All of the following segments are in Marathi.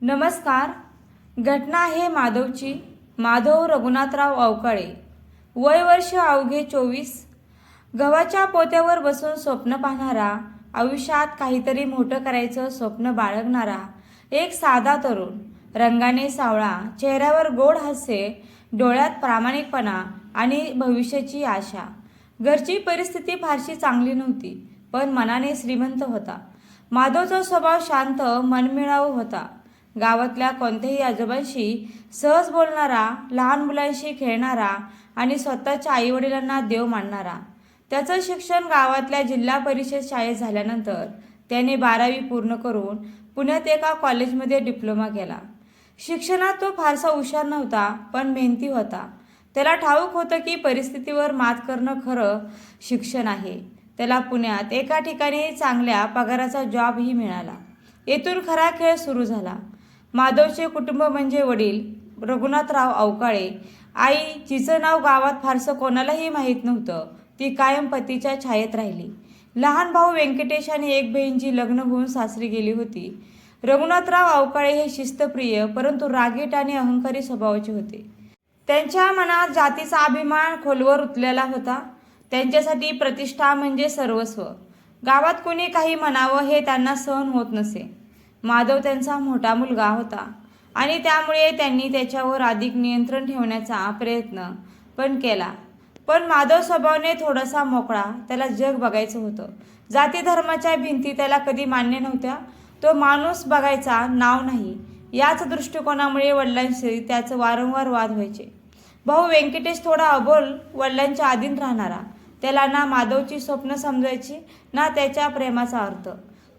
नमस्कार. घटना आहे माधवची. माधव रघुनाथराव अवकाळे. वय वर्ष अवघे चोवीस. गव्हाच्या पोत्यावर बसून स्वप्न पाहणारा आयुष्यात काहीतरी मोठं करायचं स्वप्न बाळगणारा एक साधा तरुण. रंगाने सावळा चेहऱ्यावर गोड हास्य डोळ्यात प्रामाणिकपणा आणि भविष्याची आशा. घरची परिस्थिती फारशी चांगली नव्हती पण मनाने श्रीमंत होता. माधवचा स्वभाव शांत मनमिळावू होता. गावातल्या कोणत्याही आजोबांशी सहज बोलणारा लहान मुलांशी खेळणारा आणि स्वतःच्या आईवडिलांना देव मानणारा. त्याचं शिक्षण गावातल्या जिल्हा परिषद शाळेत झाल्यानंतर त्याने बारावी पूर्ण करून पुण्यात एका कॉलेजमध्ये डिप्लोमा केला. शिक्षणात तो फारसा हुशार नव्हता पण मेहनती होता. त्याला ठाऊक होतं की परिस्थितीवर मात करणं खरं शिक्षण आहे. त्याला पुण्यात एका ठिकाणी चांगल्या पगाराचा जॉबही मिळाला. येथून खरा खेळ सुरू झाला. माधवचे कुटुंब म्हणजे वडील रघुनाथराव अवकाळे. आई जिचं नाव गावात फारसं कोणालाही माहीत नव्हतं ती कायम पतीच्या छायेत राहिली. लहान भाऊ व्यंकटेश आणि एक बहीणजी लग्न होऊन सासरी गेली होती. रघुनाथराव अवकाळे हे शिस्तप्रिय परंतु रागीट आणि अहंकारी स्वभावाचे होते. त्यांच्या मनात जातीचा अभिमान खोलवर उतलेला होता. त्यांच्यासाठी प्रतिष्ठा म्हणजे सर्वस्व. गावात कुणी काही म्हणावं हे त्यांना सहन होत नसे. माधव त्यांचा मोठा मुलगा होता. आणि त्यामुळे त्यांनी त्याच्यावर अधिक नियंत्रण ठेवण्याचा प्रयत्न पण केला. पण माधव स्वभावाने थोडासा मोकळा त्याला जग बघायचं होतं. जाती धर्माच्या भिंती त्याला कधी मान्य नव्हत्या. तो माणूस बघायचा नाव नाही. याच दृष्टिकोनामुळे वडिलांशी त्याचं वारंवार वाद व्हायचे. भाऊ व्यंकटेश थोडा अबोल वडिलांच्या अधीन राहणारा. त्याला ना माधवची स्वप्न समजायची ना त्याच्या प्रेमाचा अर्थ.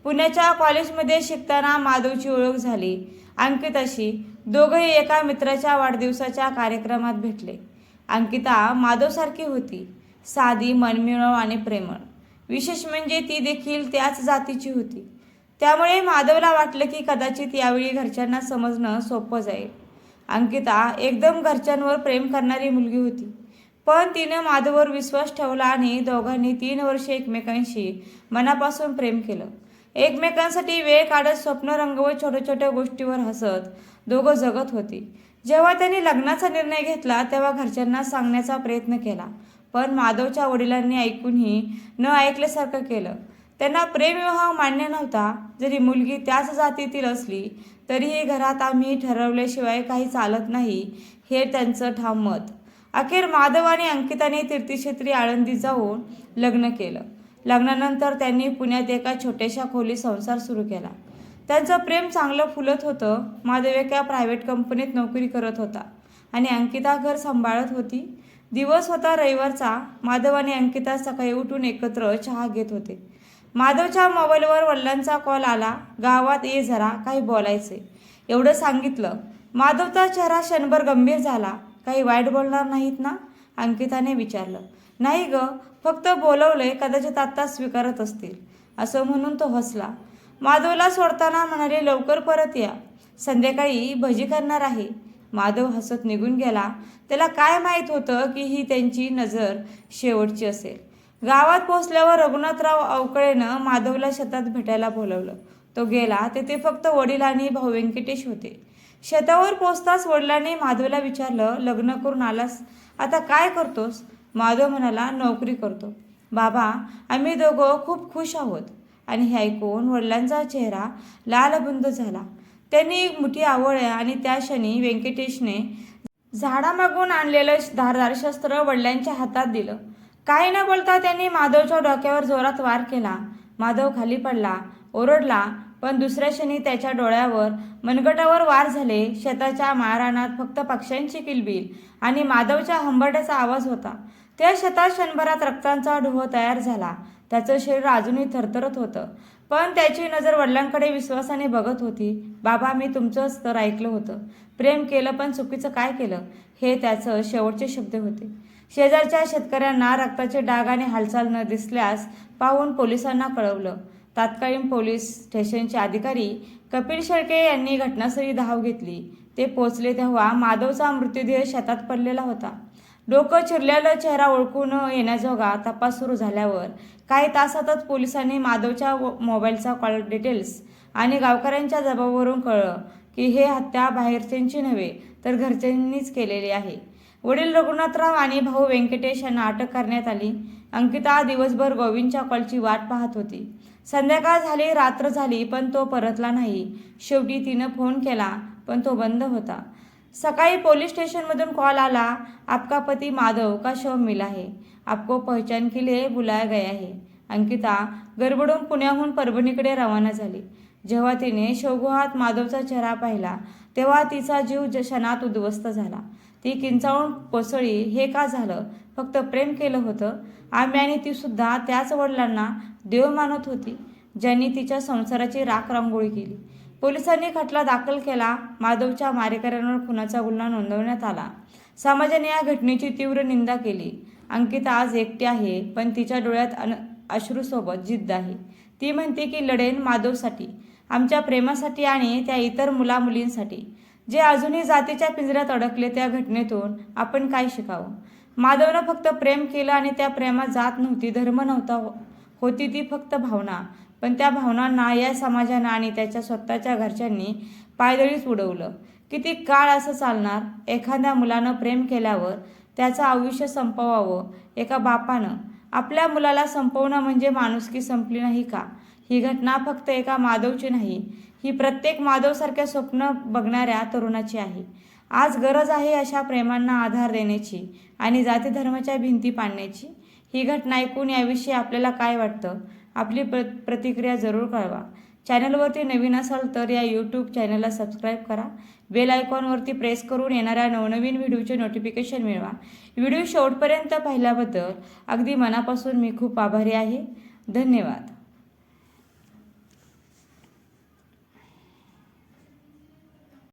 पुण्याच्या कॉलेजमध्ये शिकताना माधवची ओळख झाली. अंकिताशी दोघंही एका मित्राच्या वाढदिवसाच्या कार्यक्रमात भेटले. अंकिता माधवसारखी होती. साधी मनमिळव आणि प्रेमळ. विशेष म्हणजे ती देखील त्याच जातीची होती. त्यामुळे माधवला वाटलं की कदाचित यावेळी घरच्यांना समजणं सोपं जाईल. अंकिता एकदम घरच्यांवर प्रेम करणारी मुलगी होती. पण तिनं माधववर विश्वास ठेवला आणि दोघांनी तीन वर्षे एकमेकांशी मनापासून प्रेम केलं. एकमेकांसाठी वेळ काढत स्वप्न रंगवत छोट्या छोट्या गोष्टीवर हसत दोघं जगत होती. जेव्हा त्यांनी लग्नाचा निर्णय घेतला तेव्हा घरच्यांना सांगण्याचा प्रयत्न केला. पण माधवच्या वडिलांनी ऐकूनही न ऐकल्यासारखं केलं. त्यांना प्रेमविवाह मान्य नव्हता. जरी मुलगी त्याच जातीतील असली तरीही घरात आम्ही ठरवल्याशिवाय काही चालत नाही हे त्यांचं ठाम मत. अखेर माधव आणि अंकिताने तीर्थक्षेत्री आळंदी जाऊन लग्न केलं. लग्नानंतर त्यांनी पुण्यात एका छोट्याशा खोली संसार सुरू केला. त्यांचं प्रेम चांगलं फुलत होतं. माधव एका प्रायव्हेट कंपनीत नोकरी करत होता आणि अंकिता घर सांभाळत होती. दिवस होता रविवारचा. माधव आणि अंकिता सकाळी उठून एकत्र चहा घेत होते. माधवच्या मोबाईलवर वडिलांचा कॉल आला. गावात ये जरा काही बोलायचे एवढं सांगितलं. माधवचा चेहरा क्षणभर गंभीर झाला. काही वाईट बोलणार नाहीत ना? अंकिताने विचारलं. नाही ग फक्त बोलवले कदाचित आत्ता स्वीकारत असतील. असं म्हणून तो हसला. माधवला सोडताना म्हणाले लवकर परत या. संध्याकाळी भजी करणार आहे. माधव हसत निघून गेला. त्याला काय माहीत होतं की ही त्यांची नजर शेवटची असेल. गावात पोचल्यावर रघुनाथराव अवकळेनं माधवला शेतात भेटायला बोलवलं. तो गेला. तेथे फक्त वडील आणि भाऊ व्यंकटेश होते. शेतावर पोचताच वडिलांनी माधवला विचारलं लग्न करून आलास? आता काय करतोस? माधव म्हणाला नोकरी करतो. बाबा आम्ही दोघं खूप खुश आहोत. आणि हे ऐकून वडिलांचा चेहरा लालबुंद झाला. त्यांनी एक मोठी आवड आहे आणि त्या क्षणी व्यंकटेशने झाडामागून आणलेलं धारदार शस्त्र वडिलांच्या हातात दिलं. काही न बोलता त्यांनी माधवच्या डोक्यावर जोरात वार केला. माधव खाली पडला ओरडला पण दुसऱ्या क्षणी त्याच्या डोळ्यावर मनगटावर वार झाले. शेताच्या माळरानात फक्त पक्ष्यांची किलबिल आणि माधवच्या हंबरड्याचा आवाज होता. त्या शेतात क्षणभरात रक्तांचा डोह तयार झाला. त्याचं शरीर अजूनही थरथरत होतं. पण त्याची नजर वडिलांकडे विश्वासाने बघत होती. बाबा मी तुमचंच तर ऐकलं होतं. प्रेम केलं पण चुकीचं काय केलं? हे त्याचं शेवटचे शब्द होते. शेजारच्या शेतकऱ्यांना रक्ताचे डाग आणि हालचाल न दिसल्यास पाहून पोलिसांना कळवलं. तात्कालीन पोलीस स्टेशनचे अधिकारी कपिल शेळके यांनी घटनास्थळी धाव घेतली. ते पोचले तेव्हा माधवचा मृतदेह शेतात पडलेला होता. डोकं चिरलेला चेहरा ओळखून येण्याजोगा तपास सुरू झाल्यावर काही तासातच पोलिसांनी माधवच्या मोबाईलचा कॉल डिटेल्स आणि गावकऱ्यांच्या जबाबावरून कळलं की हे हत्या बाहेरच्यांची नव्हे तर घरच्यांनीच केलेली आहे. वडील रघुनाथराव आणि भाऊ व्यंकटेश यांना अटक करण्यात आली. अंकिता दिवसभर गोविंदच्या कॉलची वाट पाहत होती. संध्याकाळ झाली रात्र झाली पण तो परतला नाही. शेवटी तिनं फोन केला पण तो बंद होता. सकाळी पोलीस स्टेशनमधून कॉल आला आपका पती माधव का शव मिला है? आपको पहचान के लिए बुलाया गया है. अंकिता गडबडून पुण्याहून परभणीकडे रवाना झाली. जेव्हा तिने शवगृहात माधवचा चेहरा पाहिला तेव्हा तिचा जीव ज- क्षणात उद्ध्वस्त झाला. ती किंचाळून कोसळी हे का झालं? फक्त प्रेम केलं होतं? आम्ही आणि ती सुद्धा त्याच वडिलांना देव मानत होती ज्यांनी तिच्या संसाराची राख रांगोळी केली. पोलिसांनी खटला दाखल केला. माधवच्या मारेकऱ्यांवर खुनाचा गुन्हा नोंदवण्यात आला. समाजाने या घटनेची तीव्र निंदा केली. अंकिता आज एकटी आहे पण तिच्या डोळ्यात अन अश्रूसोबत जिद्द आहे. ती म्हणते की लढेन माधवसाठी आमच्या प्रेमासाठी आणि त्या इतर मुलामुलींसाठी. जे अजूनही जातीच्या पिंजऱ्यात अडकले त्या घटनेतून आपण काय शिकावं? माधवनं फक्त प्रेम केलं आणि त्या प्रेमात जात नव्हती धर्म नव्हता हो- होती ती फक्त भावना. पण त्या भावनांना या समाजानं आणि त्याच्या स्वतःच्या घरच्यांनी पायदळीच उडवलं. किती काळ असं चालणार? एखाद्या मुलानं प्रेम केल्यावर त्याचं आयुष्य संपवावं एका बापानं? आपल्या मुलाला संपवणं म्हणजे माणुसकी संपली नाही का? ही घटना फक्त एका माधवची नाही ही प्रत्येक माधवसारख्या स्वप्न बघणाऱ्या तरुणाची आहे. आज गरज आहे अशा प्रेमांना आधार देण्याची आणि जाती धर्माच्या भिंती पाडण्याची. ही घटना ऐकून याविषयी आपल्याला काय वाटतं? आपली प्र प्रतिक्रिया जरूर कळवा. चॅनलवरती नवीन असाल तर या यूट्यूब चॅनलला सबस्क्राईब करा. बेल आयकॉनवरती प्रेस करून येणाऱ्या नवनवीन व्हिडिओचे नोटिफिकेशन मिळवा. व्हिडिओ शेवटपर्यंत पाहिल्याबद्दल अगदी मनापासून मी खूप आभारी आहे. धन्यवाद.